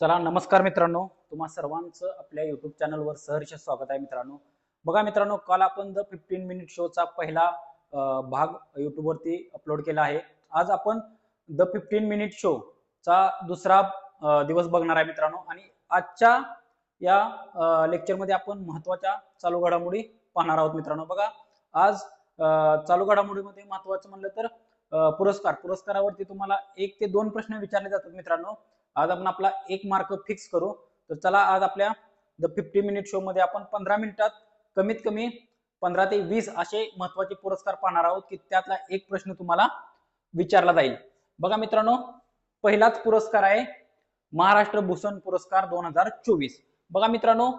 चला नमस्कार मित्रांनो. तुम्हा सर्वांचं आपल्या युट्यूब चॅनलवर सहर्ष स्वागत आहे मित्रांनो. बघा मित्रांनो काल आपण द फिफ्टीन मिनिट शोचा पहिला भाग युट्यूबवरती अपलोड केला आहे. आज आपण द फिफ्टीन मिनिट शो चा दुसरा दिवस बघणार आहे मित्रांनो. आणि आजच्या या लेक्चरमध्ये आपण महत्त्वाच्या चालू घडामोडी पाहणार आहोत मित्रांनो. बघा आज चालू घडामोडीमध्ये महत्वाचं म्हणलं तर पुरस्कार. पुरस्कारावरती तुम्हाला एक ते दोन प्रश्न विचारले जातात मित्रांनो. आज आपण आपला एक मार्क फिक्स करू. तर चला आज आपल्या द फिफ्टी मिनिट शो मध्ये आपण पंधरा मिनिटात कमीत कमी पंधरा ते वीस असे महत्त्वाचे पुरस्कार पाहणार आहोत की त्यातला एक प्रश्न तुम्हाला विचारला जाईल. बघा मित्रांनो पहिलाच पुरस्कार आहे महाराष्ट्र भूषण पुरस्कार दोन हजार चोवीस. बघा मित्रांनो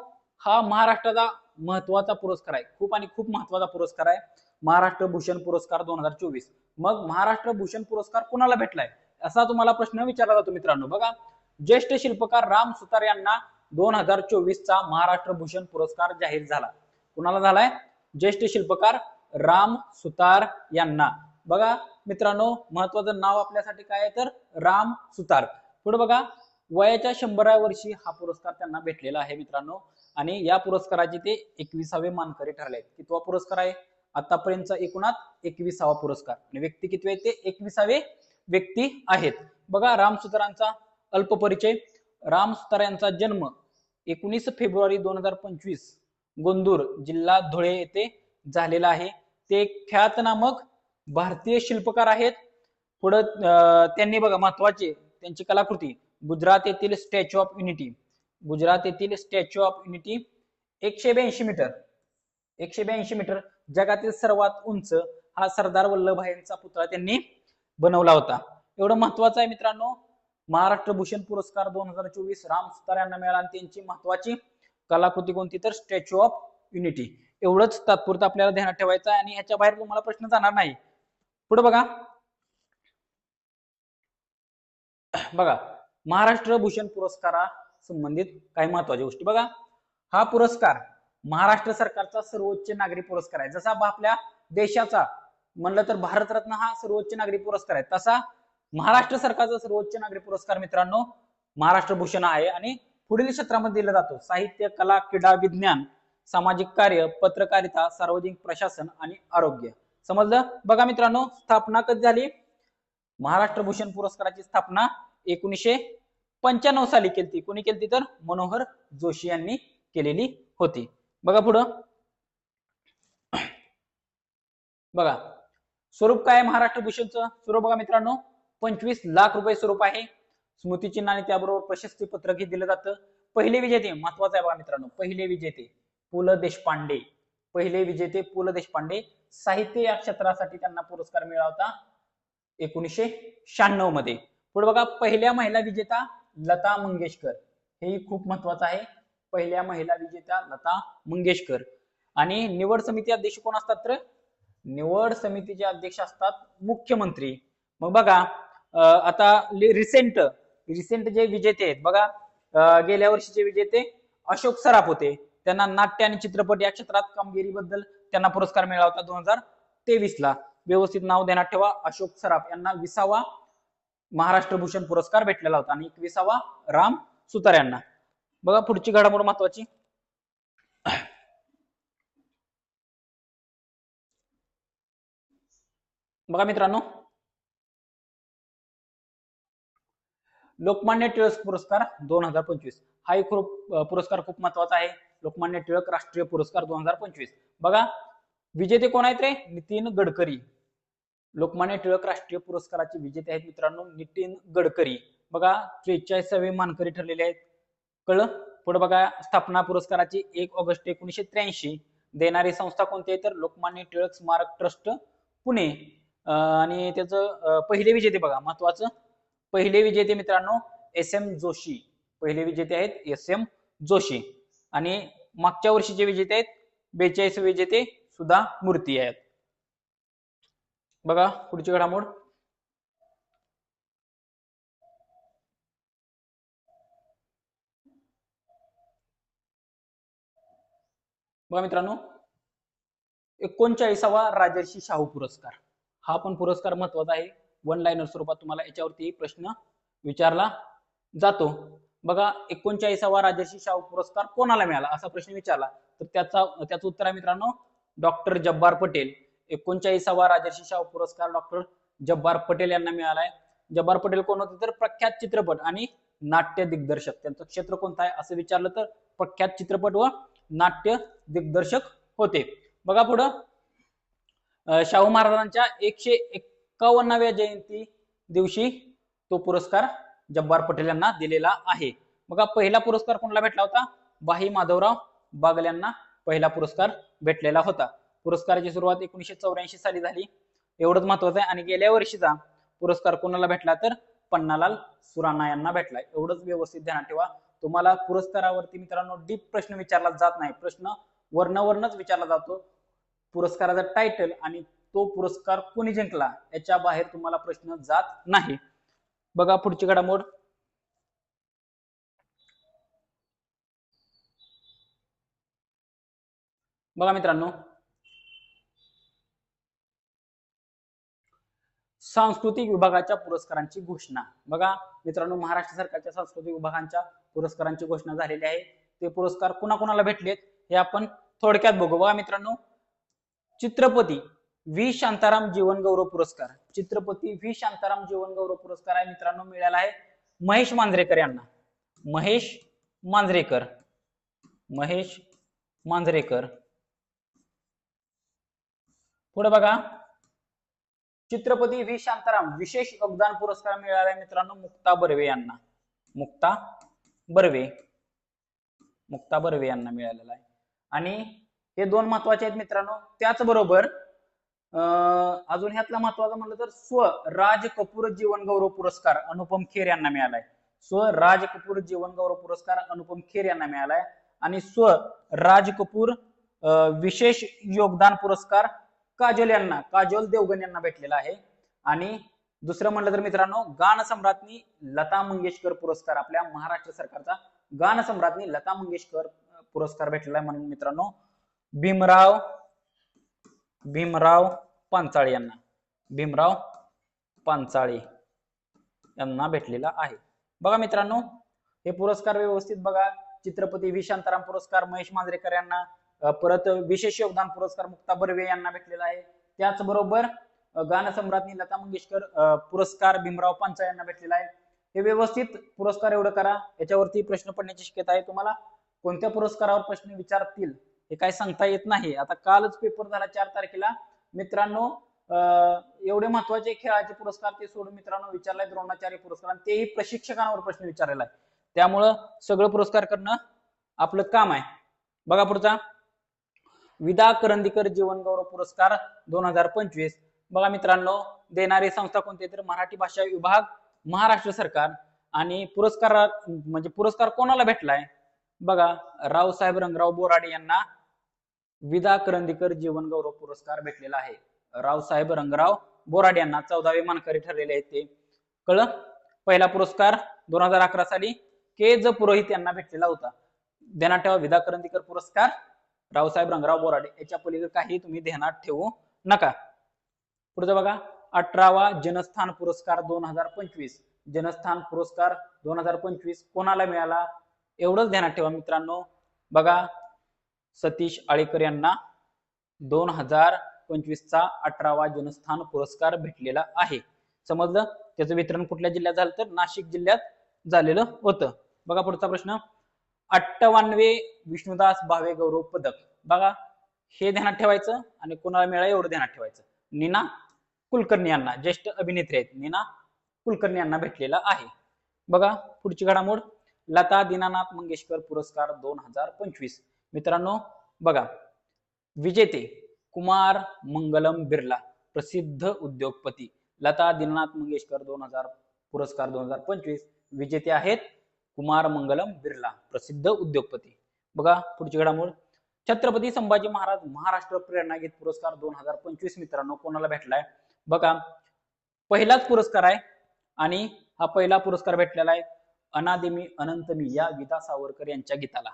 हा महाराष्ट्राचा महत्त्वाचा पुरस्कार आहे. खूप आणि खूप महत्त्वाचा पुरस्कार आहे. महाराष्ट्र भूषण पुरस्कार दोन हजार चोवीस. मग महाराष्ट्र भूषण पुरस्कार कुणाला भेटलाय? असा तुम्हाला प्रश्न विचारला जातो मित्रांनो. बघा ज्येष्ठ शिल्पकार राम सुतार यांना दोन हजार चोवीस चा महाराष्ट्र भूषण पुरस्कार जाहीर झाला. कुणाला झालाय? ज्येष्ठ शिल्पकार राम सुतार यांना. बघा मित्रांनो महत्वाचं नाव आपल्यासाठी काय आहे तर राम सुतार. पुढे बघा वयाच्या शंभराव्या वर्षी हा पुरस्कार त्यांना भेटलेला आहे मित्रांनो. आणि या पुरस्काराचे ते एकविसावे मानकरी ठरले आहेत कितवा पुरस्कार आहे? आतापर्यंतचा एकूणात एकविसावा पुरस्कार. आणि व्यक्ती कितवे ते एकविसावे व्यक्ती आहेत. बघा राम सुतारांचा अल्प परिचय. राम सुतार यांचा जन्म एकोणीस फेब्रुवारी दोन हजार पंचवीस गोंदूर जिल्हा धुळे येथे झालेला आहे. ते ख्यातनामक भारतीय शिल्पकार आहेत. पुढं त्यांनी बघा महत्त्वाचे त्यांची कलाकृती गुजरात येथील स्टॅच्यू ऑफ युनिटी गुजरात येथील स्टॅच्यू ऑफ युनिटी एकशे ब्याऐंशी मीटर. एकशे ब्याऐंशी मीटर. जगातील सर्वात उंच हा सरदार वल्लभभाई यांचा पुतळा त्यांनी बनवला होता. एवढं महत्वाचं आहे मित्रांनो महाराष्ट्र भूषण पुरस्कार दोन हजार चोवीस राम सुतार यांना मिळाला आणि त्यांची महत्वाची कलाकृती कोणती? तर स्टॅच्यू ऑफ युनिटी एवढंच तात्पुरतं आपल्याला ध्यानात ठेवायचं आहे आणि ह्याच्या बाहेर तुम्हाला प्रश्न जाणार नाही. पुढे बघा. बघा महाराष्ट्र भूषण पुरस्कारा संबंधित काही महत्त्वाच्या गोष्टी. बघा हा पुरस्कार महाराष्ट्र सरकारचा सर्वोच्च नागरी पुरस्कार आहे. जसा आपल्या देशाचा म्हणलं तर भारतरत्न हा सर्वोच्च नागरी पुरस्कार आहे. तसा महाराष्ट्र सरकारचा सर्वोच्च नागरी पुरस्कार मित्रांनो महाराष्ट्र भूषण आहे आणि पुढील क्षेत्रामध्ये दिला जातो. साहित्य कला क्रीडा विज्ञान सामाजिक कार्य पत्रकारिता सार्वजनिक प्रशासन आणि आरोग्य. समजलं? बघा मित्रांनो स्थापना कधी झाली? महाराष्ट्र भूषण पुरस्काराची स्थापना एकोणीसशे पंच्याण्णव साली केली कोणी केली तर? मनोहर जोशी यांनी केलेली होती. बघा पुढं. बघा. स्वरूप काय आहे महाराष्ट्र भूषणचं? स्वरूप बघा मित्रांनो पंचवीस लाख रुपये स्वरूप आहे. स्मृतिचिन्ह आणि त्याबरोबर प्रशस्ती पत्रकही दिलं जातं. पहिले विजेते महत्वाचं आहे बघा मित्रांनो पहिले विजेते पु ल देशपांडे. पहिले विजेते पु ल देशपांडे. साहित्य या क्षेत्रासाठी त्यांना पुरस्कार मिळाला होता एकोणीसशे शहाण्णवमध्ये पुढे बघा पहिल्या महिला विजेता लता मंगेशकर. हेही खूप महत्वाचं आहे. पहिल्या महिला विजेत्या लता मंगेशकर. आणि निवड समिती अध्यक्ष कोण असतात तर? निवड समितीचे अध्यक्ष असतात मुख्यमंत्री. मग बघा आता रिसेंट रिसेंट जे विजेते आहेत बघा गेल्या वर्षीचे विजेते अशोक सराफ होते. त्यांना नाट्य आणि चित्रपट या क्षेत्रात कामगिरीबद्दल त्यांना पुरस्कार मिळाला होता दोन हजार तेवीस ला व्यवस्थित नाव देण्यात ठेवा अशोक सराफ. यांना विसावा महाराष्ट्र भूषण पुरस्कार भेटलेला होता आणि एकविसावा राम सुतार यांना. बघा पुढची घडामोड महत्वाची. बघा मित्रांनो. लोकमान्य टिळक पुरस्कार दोन हजार पंचवीस. हा एक खूप पुरस्कार खूप महत्त्वाचा आहे. लोकमान्य टिळक राष्ट्रीय पुरस्कार दोन हजार पंचवीस. बघा विजेते कोण आहेत रे? नितीन गडकरी. लोकमान्य टिळक राष्ट्रीय पुरस्काराचे विजेते आहेत मित्रांनो नितीन गडकरी. बघा त्रेचाळीसावे मानकरी ठरलेले आहेत. कळलं? पुढे बघा स्थापना पुरस्काराची एक ऑगस्ट एकोणीशे त्र्याऐंशी. देणारी संस्था कोणती आहे? तर लोकमान्य टिळक स्मारक ट्रस्ट पुणे. आणि त्याचं पहिले विजेते बघा महत्वाचं. पहिले विजेते मित्रांनो एस एम जोशी. पहिले विजेते आहेत एस एम जोशी. आणि मागच्या वर्षीचे विजेते आहेत बेचाळीस विजेते सुद्धा मूर्ती आहेत. बघा पुढची घडामोड. बघा मित्रांनो एकोणचाळीसावा राजर्षी शाहू पुरस्कार. हा पण पुरस्कार महत्त्वाचा आहे. वन लाईनर स्वरूपात तुम्हाला याच्यावरती प्रश्न विचारला जातो. बघा एकोणचाळीसावा राजर्षी शाहू पुरस्कार कोणाला मिळाला? असा प्रश्न विचारला. तर त्याचा त्याचं उत्तर आहे मित्रांनो डॉक्टर जब्बार पटेल. एकोणचाळीसावा राजर्षी शाहू पुरस्कार डॉक्टर जब्बार पटेल यांना मिळालाय जब्बार पटेल कोण होते? तर प्रख्यात चित्रपट आणि नाट्य दिग्दर्शक. त्यांचं क्षेत्र कोणतं आहे? असं विचारलं तर प्रख्यात चित्रपट व नाट्य दिग्दर्शक होते. बघा पुढं. शाहू महाराजांच्या एकशे एक्कावन्नाव्या जयंती दिवशी तो पुरस्कार जब्बार पटेल यांना दिलेला आहे. बघा पहिला पुरस्कार कोणाला भेटला होता? बाही माधवराव बागल यांना पहिला पुरस्कार भेटलेला होता. पुरस्काराची सुरुवात एकोणीशे चौऱ्याऐंशी साली झाली. एवढंच महत्वाचं आहे. आणि गेल्या वर्षीचा पुरस्कार कोणाला भेटला? तर पन्नालाल सुराणा यांना भेटला. एवढंच व्यवस्थित ध्यानात ठेवा. तुम्हाला पुरस्कारावरती मित्रांनो डीप प्रश्न विचारला जात नाही. प्रश्न वर्णवरणच विचारला जातो. पुरस्काराचा टायटल आणि तो पुरस्कार कोणी जिंकला याच्या बाहेर तुम्हाला प्रश्न जात नाही. बघा पुढची घडामोड. बघा मित्रांनो. सांस्कृतिक विभागाच्या पुरस्कारांची घोषणा. बघा मित्रांनो महाराष्ट्र सरकारच्या सांस्कृतिक विभागांच्या पुरस्कारांची घोषणा झालेली आहे. ते पुरस्कार कुणाकुणाला भेटलेत हे आपण थोडक्यात बघू. बघा मित्रांनो चित्रपती व्ही. शांताराम जीवन गौरव पुरस्कार. चित्रपती व्ही. शांताराम जीवन गौरव पुरस्कार आहे मित्रांनो मिळाला आहे महेश मांजरेकर यांना. महेश मांजरेकर. महेश मांजरेकर. पुढे बघा. चित्रपती व्ही. शांताराम विशेष योगदान पुरस्कार मिळाला मित्रांनो मुक्ता बर्वे यांना. मुक्ता बर्वे. मुक्ता बर्वे यांना मिळालेला आहे. आणि हे दोन महत्त्वाचे आहेत मित्रांनो. त्याचबरोबर अं, अजून ह्यातला महत्त्वाचा म्हणलं तर स्व राज कपूर जीवन गौरव पुरस्कार अनुपम खेर यांना मिळालाय. स्व राज कपूर जीवन गौरव पुरस्कार अनुपम खेर यांना मिळालाय. आणि स्व राज कपूर अं, विशेष योगदान पुरस्कार काजोल यांना काजोल देवगण यांना भेटलेला आहे. आणि दुसरं म्हणलं तर मित्रांनो गानसम्राज्ञी लता मंगेशकर पुरस्कार आपल्या महाराष्ट्र सरकारचा गानसम्राज्ञी लता मंगेशकर पुरस्कार भेटलेला आहे म्हणून मित्रांनो भीमराव भीमराव पांचाळे यांना भीमराव पांचाळे यांना भेटलेला आहे. बघा मित्रांनो हे पुरस्कार व्यवस्थित बघा. चित्रपती व्ही शांताराम पुरस्कार महेश मांजरेकर यांना परत विशेष योगदान पुरस्कार मुक्ता बर्वे यांना भेटलेला आहे. त्याचबरोबर गानसम्राज्ञी लता मंगेशकर पुरस्कार भीमराव पांचा यांना भेटलेला आहे. हे व्यवस्थित पुरस्कार एवढं करा याच्यावरती प्रश्न पडण्याची शक्यता आहे. तुम्हाला कोणत्या पुरस्कारावर प्रश्न विचारतील हे काय सांगता येत नाही. आता कालच पेपर झाला चार तारखेला. मित्रांनो अं, एवढे महत्त्वाचे खेळाचे पुरस्कार ते सोडून मित्रांनो विचारलाय द्रोणाचार्य पुरस्कार आणि तेही प्रशिक्षकांवर प्रश्न विचारलेला आहे त्यामुळं सगळं पुरस्कार करणं आपलं काम आहे. बघा पुढचा. विदा करंदीकर जीवन गौरव पुरस्कार दोन हजार पंचवीस. बघा मित्रांनो देणारी संस्था कोणती तर मराठी भाषा विभाग महाराष्ट्र सरकार आणि पुरस्कार म्हणजे पुरस्कार कोणाला भेटलाय? बघा रावसाहेब रंगराव बोराडे यांना विदा करंदीकर जीवन गौरव पुरस्कार भेटलेला आहे. रावसाहेब रंगराव बोराडे यांना चौदावे मानकरी ठरलेले आहेत ते. कळ पहिला पुरस्कार दोन हजार अकरा साली के. ज. पुरोहित यांना भेटलेला होता. ध्यानात ठेवा विदा करंदीकर पुरस्कार. रावसाहेब रंगराव बोराडे याच्या पलीकडे काही तुम्ही ध्यानात ठेवू नका. पुढचं बघा अठरावा जनस्थान पुरस्कार दोन हजार पंचवीस. जनस्थान पुरस्कार दोन हजार पंचवीस कोणाला मिळाला? एवढंच ध्यानात ठेवा मित्रांनो. बघा सतीश आळेकर यांना दोन हजार पंचवीसचा अठरावा जनस्थान पुरस्कार भेटलेला आहे. समजलं? त्याचं वितरण कुठल्या जिल्ह्यात झालं तर नाशिक जिल्ह्यात झालेलं होतं. बघा पुढचा प्रश्न. अठ्ठावन्नवे विष्णुदास भावे गौरव पदक. बघा हे ध्यानात ठेवायचं आणि कोणाला मिळालं एवढं ध्यानात ठेवायचं. नीना कुलकर्णी यांना ज्येष्ठ अभिनेत्री आहेत. नीना कुलकर्णी यांना भेटलेला आहे. बघा पुढची घडामोड. लता दीनानाथ मंगेशकर पुरस्कार दोन हजार पंचवीस. मित्रांनो बघा विजेते कुमार मंगलम बिर्ला प्रसिद्ध उद्योगपती. लता दीनानाथ मंगेशकर दोन हजार पुरस्कार दोन हजार पंचवीस. विजेते आहेत कुमार मंगलम बिर्ला प्रसिद्ध उद्योगपती. बघा पुढची घडामोड. छत्रपती संभाजी महाराज महाराष्ट्र प्रेरणा गीत पुरस्कार दोन हजार पंचवीस मित्रांनो कोणाला भेटलाय? बघा पहिलाच पुरस्कार आहे आणि हा पहिला पुरस्कार भेटलेला आहे अनादिमी अनंतमी या गीता सावरकर यांच्या गीताला.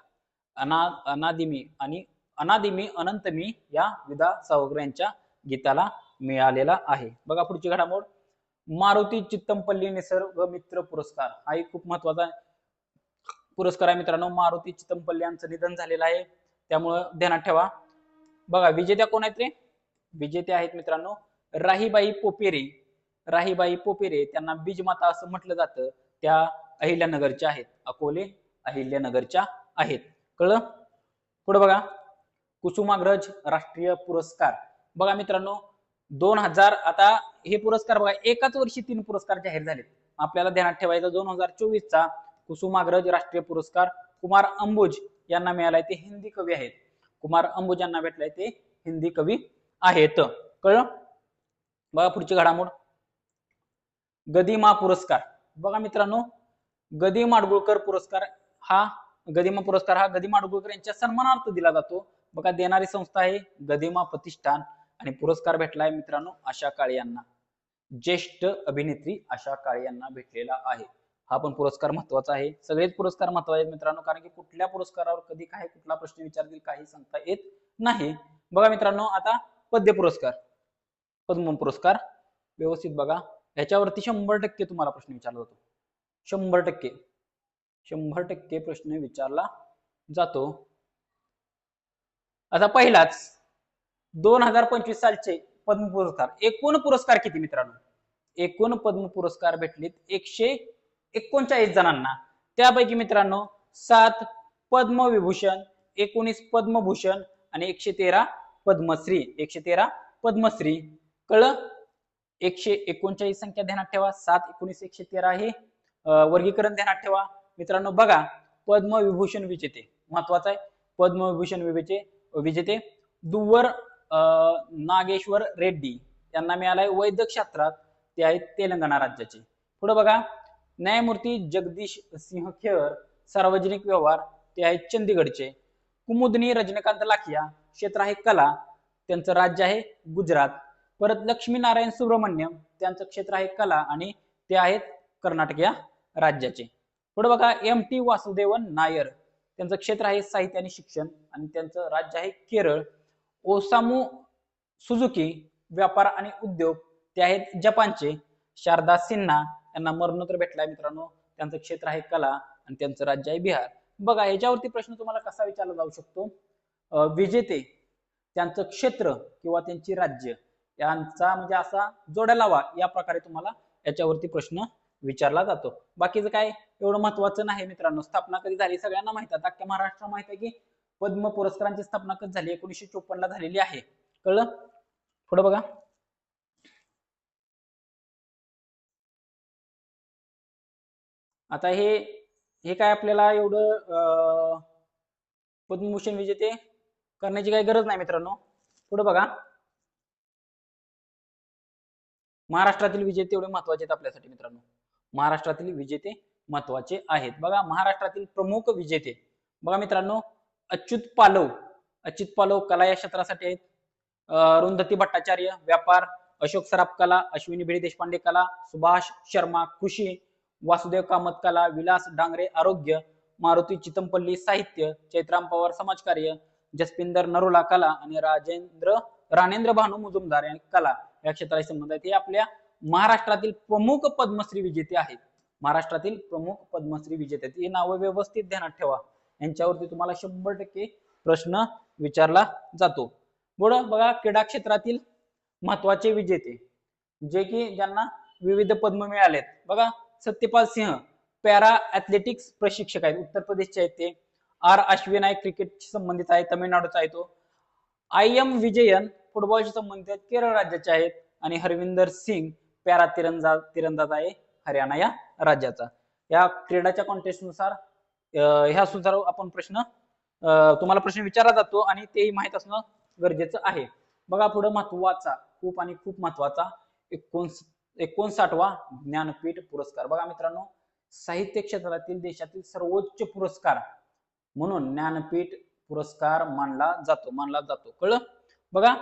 अना अनादिमी आणि अनादिमी अनंतमी या विदा सावरकर यांच्या गीताला मिळालेला आहे. बघा पुढची घडामोड. मारुती चित्तमपल्ली निसर्ग मित्र पुरस्कार हा एक खूप महत्त्वाचा आहे. पुरस्कार आहे मित्रांनो. मारुती चितमपल्ली यांचं निधन झालेलं आहे. त्यामुळं ध्यानात ठेवा. बघा विजेत्या कोण आहेत रे? विजेते आहेत मित्रांनो राहीबाई पोपेरे. राहीबाई पोपेरे त्यांना बीजमाता असं म्हटलं जातं. त्या अहिल्यानगरच्या आहेत. अकोले अहिल्यानगरच्या आहेत. कळलं? पुढे बघा. कुसुमाग्रज राष्ट्रीय पुरस्कार. बघा मित्रांनो दोन हजार आता हे पुरस्कार बघा एकाच वर्षी तीन पुरस्कार जाहीर झालेत. आपल्याला ध्यानात ठेवायचं दोन हजार चोवीस चा कुसुमाग्रज राष्ट्रीय पुरस्कार कुमार अंबुज यांना मिळालाय. ते हिंदी कवी आहेत. कुमार अंबुज यांना भेटलाय. ते हिंदी कवी आहेत. कळलं? बघा पुढची घडामोड. गदिमा पुरस्कार. बघा मित्रांनो गदी माडगुळकर पुरस्कार हा गदिमा पुरस्कार हा गदी माडगुळकर यांच्या सन्मानार्थ दिला जातो. बघा देणारी संस्था आहे गदिमा प्रतिष्ठान. आणि पुरस्कार भेटलाय मित्रांनो आशा काळे यांना. ज्येष्ठ अभिनेत्री आशा काळे यांना भेटलेला आहे. हा पण पुरस्कार महत्त्वाचा आहे. सगळेच पुरस्कार महत्त्वाचे आहेत मित्रांनो कारण की कुठल्या पुरस्कारावर कधी काय कुठला प्रश्न विचारतील काही सांगता येत नाही. बघा मित्रांनो आता पद्य पुरस्कार. पद्म पुरस्कार. व्यवस्थित बघा. ह्याच्यावरती शंभर टक्के तुम्हाला प्रश्न विचारला जातो. शंभर टक्के. शंभर टक्के प्रश्न विचारला जातो. आता पहिलाच. दोन हजार पंचवीस सालचे पद्म पुरस्कार. एकूण पुरस्कार किती मित्रांनो? एकूण पद्म पुरस्कार भेटलेत एकशे एकोणचाळीस जणांना. त्यापैकी मित्रांनो सात पद्मविभूषण एकोणीस पद्मभूषण आणि एकशे तेरा पद्मश्री. एकशे तेरा पद्मश्री. कळ एकशे एकोणचाळीस संख्या ध्यानात ठेवा. सात एकोणीस एकशे तेरा हे वर्गीकरण ध्यानात ठेवा. मित्रांनो बघा पद्मविभूषण विजेते. महत्वाचं आहे. पद्मविभूषण विजेते विजेते दुवर अं, नागेश्वर रेड्डी. यांना मिळालाय वैद्यकशास्त्रात ते आहेत तेलंगणा राज्याचे. पुढे बघा. न्यायमूर्ती जगदीश सिंह खेर सार्वजनिक व्यवहार ते आहेत चंदीगडचे. कुमुदनी रजनीकांत लाखिया क्षेत्र आहे कला त्यांचं राज्य आहे गुजरात. परत लक्ष्मीनारायण सुब्रमण्यम त्यांचं क्षेत्र आहे कला आणि ते आहेत कर्नाटक या राज्याचे. पुढे बघा एम टी वासुदेवन नायर. त्यांचं क्षेत्र आहे साहित्य आणि शिक्षण आणि त्यांचं राज्य आहे केरळ. ओसामू सुझुकी व्यापार आणि उद्योग ते आहेत जपानचे. शारदा सिन्हा यांना मरणोत्तर भेटलाय मित्रांनो. त्यांचं क्षेत्र आहे कला आणि त्यांचं राज्य आहे बिहार. बघा याच्यावरती प्रश्न तुम्हाला कसा विचारला जाऊ शकतो? विजेते त्यांचं क्षेत्र किंवा त्यांची राज्य यांचा म्हणजे असा जोड्या लावा या प्रकारे तुम्हाला याच्यावरती प्रश्न विचारला जातो. बाकीचं काय? एवढं महत्वाचं नाही मित्रांनो. स्थापना कधी झाली सगळ्यांना माहीत आहे. अख्ख्या महाराष्ट्र माहीत आहे की पद्म पुरस्कारांची स्थापना कधी झाली? एकोणीसशे चोपन्न ला झालेली आहे. कळलं? पुढे बघा. आता हे हे काय आपल्याला एवढं पद्मभूषण विजेते करण्याची काही गरज नाही मित्रांनो. पुढे बघा. महाराष्ट्रातील विजेते एवढे महत्त्वाचे आहेत आपल्यासाठी मित्रांनो. महाराष्ट्रातील विजेते महत्त्वाचे आहेत. बघा महाराष्ट्रातील प्रमुख विजेते. बघा मित्रांनो अच्युत पालव. अच्युत पालव कला या क्षेत्रासाठी आहेत. रुंधती भट्टाचार्य व्यापार अशोक सराफ कला अश्विनी भिडे देशपांडे कला सुभाष शर्मा कृषी वासुदेव कामत कला विलास डांगरे आरोग्य मारुती चितमपल्ली साहित्य चैत्राम पवार समाजकार्य जसपिंदर नरोला कला आणि राजेंद्र राणेंद्र भानू मुजुमदार यांनी कला या क्षेत्राशी संबंध आहेत हे आपल्या महाराष्ट्रातील प्रमुख पद्मश्री विजेते आहेत. महाराष्ट्रातील प्रमुख पद्मश्री विजेते आहेत. ही नावं व्यवस्थित ध्यानात ठेवा. यांच्यावरती तुम्हाला शंभर टक्के प्रश्न विचारला जातो. पुढं बघा क्रीडा क्षेत्रातील महत्त्वाचे विजेते. जे की ज्यांना विविध पद्म मिळालेत. बघा सत्यपाल सिंह पॅरा ऍथलेटिक्स प्रशिक्षक आहेत. उत्तर प्रदेशचे आहेत ते. आर अश्विन आहे क्रिकेटशी संबंधित आहे तमिळनाडूचा आहे तो. आय एम विजयन फुटबॉलशी संबंधित आहेत केरळ राज्याचे आहेत. आणि हरविंदर सिंग पॅरा तिरंदाज तिरंदाज आहे हरियाणा या राज्याचा. या क्रीडाच्या कॉन्टेस्टनुसार ह्या सुद्धा आपण प्रश्न तुम्हाला प्रश्न विचारला जातो आणि तेही माहीत असणं गरजेचं आहे. बघा पुढे महत्त्वाचा खूप आणि खूप महत्त्वाचा एकोणसत्तर एकोणसाठवा ज्ञानपीठ पुरस्कार. बघा मित्रांनो साहित्य क्षेत्रातील देशातील सर्वोच्च पुरस्कार म्हणून ज्ञानपीठ पुरस्कार मानला जातो मानला जातो. कळलं? बघा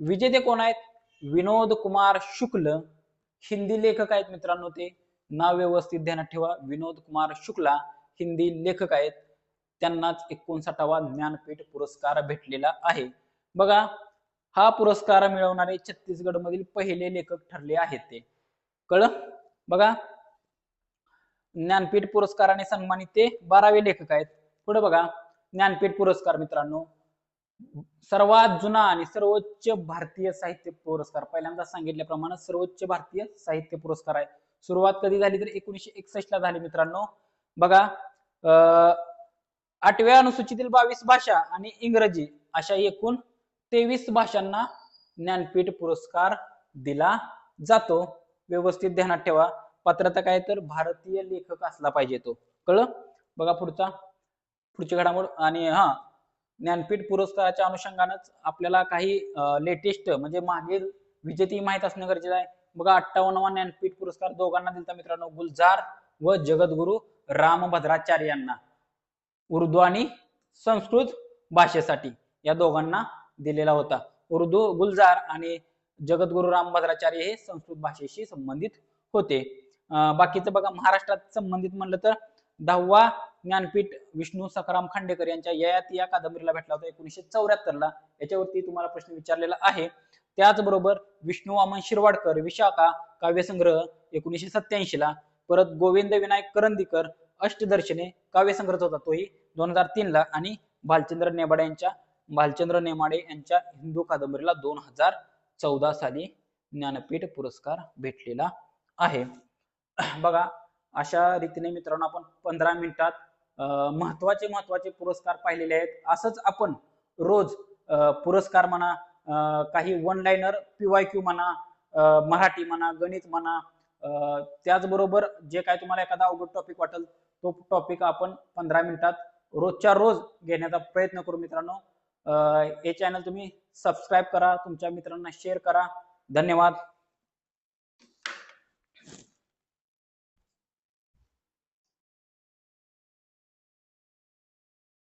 विजेते कोण आहेत? विनोद कुमार शुक्ल. हिंदी लेखक आहेत मित्रांनो ते. नाव व्यवस्थित ध्यानात ठेवा. विनोद कुमार शुक्ला हिंदी लेखक आहेत. त्यांनाच एकोणसाठावा ज्ञानपीठ पुरस्कार भेटलेला आहे. बघा हा पुरस्कार मिळवणारे छत्तीसगड मधील पहिले लेखक ठरले आहेत ते. कळ बघा. ज्ञानपीठ पुरस्काराने सन्मानित ते बारावे लेखक आहेत. पुढे बघा. ज्ञानपीठ पुरस्कार मित्रांनो. सर्वात जुना आणि सर्वोच्च भारतीय साहित्य पुरस्कार. पहिल्यांदा सांगितल्याप्रमाणे सर्वोच्च भारतीय साहित्य पुरस्कार आहे. सुरुवात कधी झाली तर एकोणीशे एकसष्ट ला झाली मित्रांनो. बघा. अं, आठव्या अनुसूचीतील बावीस भाषा आणि इंग्रजी अशा एकूण तेवीस भाषांना ज्ञानपीठ पुरस्कार दिला जातो. व्यवस्थित ध्यानात ठेवा. पात्रता काय तर भारतीय लेखक असला पाहिजे तो. कळलं? बघा पुढचा. पुढची घडामोड आणि हा ज्ञानपीठ पुरस्काराच्या अनुषंगानंच आपल्याला काही लेटेस्ट म्हणजे मागील विजेती माहीत असणं गरजेचं आहे. बघा अठ्ठावन्नवा ज्ञानपीठ पुरस्कार दोघांना दिलता मित्रांनो. गुलजार व जगद्गुरु रामभद्राचार्य यांना. उर्दू आणि संस्कृत भाषेसाठी या दोघांना दिलेला होता. उर्दू गुलजार आणि जगद्गुरु रामभद्राचार्य हे संस्कृत भाषेशी संबंधित होते. बाकीचं बघा महाराष्ट्रात संबंधित म्हणलं तर दहावा ज्ञानपीठ विष्णू सखाराम खांडेकर यांच्या ययात या कादंबरीला भेटला होता एकोणीशे चौऱ्याहत्तर ला याच्यावरती तुम्हाला प्रश्न विचारलेला आहे. त्याचबरोबर विष्णू वामन शिरवाडकर विशाखा काव्यसंग्रह एकोणीशे सत्याऐंशी ला परत गोविंद विनायक करंदीकर अष्टदर्शने काव्यसंग्रह होता तोही दोन हजार तीन ला आणि भालचंद्र नेमाडे यांच्या भालचंद्र नेमाडे यांच्या हिंदू कादंबरीला दोन हजार चौदा साली ज्ञानपीठ पुरस्कार भेटलेला आहे. बघा अशा रीतीने मित्रांनो आपण पंधरा मिनिटात महत्त्वाचे महत्त्वाचे पुरस्कार पाहिलेले आहेत. असंच आपण रोज पुरस्कार म्हणा अं, काही वन लाईनर पीवाय क्यू म्हणा अं, मराठी म्हणा गणित म्हणा अं, त्याचबरोबर जे काय तुम्हाला एखादा अवघड टॉपिक वाटेल तो टॉपिक आपण पंधरा मिनिटात रोजच्या रोज घेण्याचा प्रयत्न करू मित्रांनो. हे चॅनल तुम्ही सबस्क्राईब करा तुमच्या मित्रांना शेअर करा. धन्यवाद.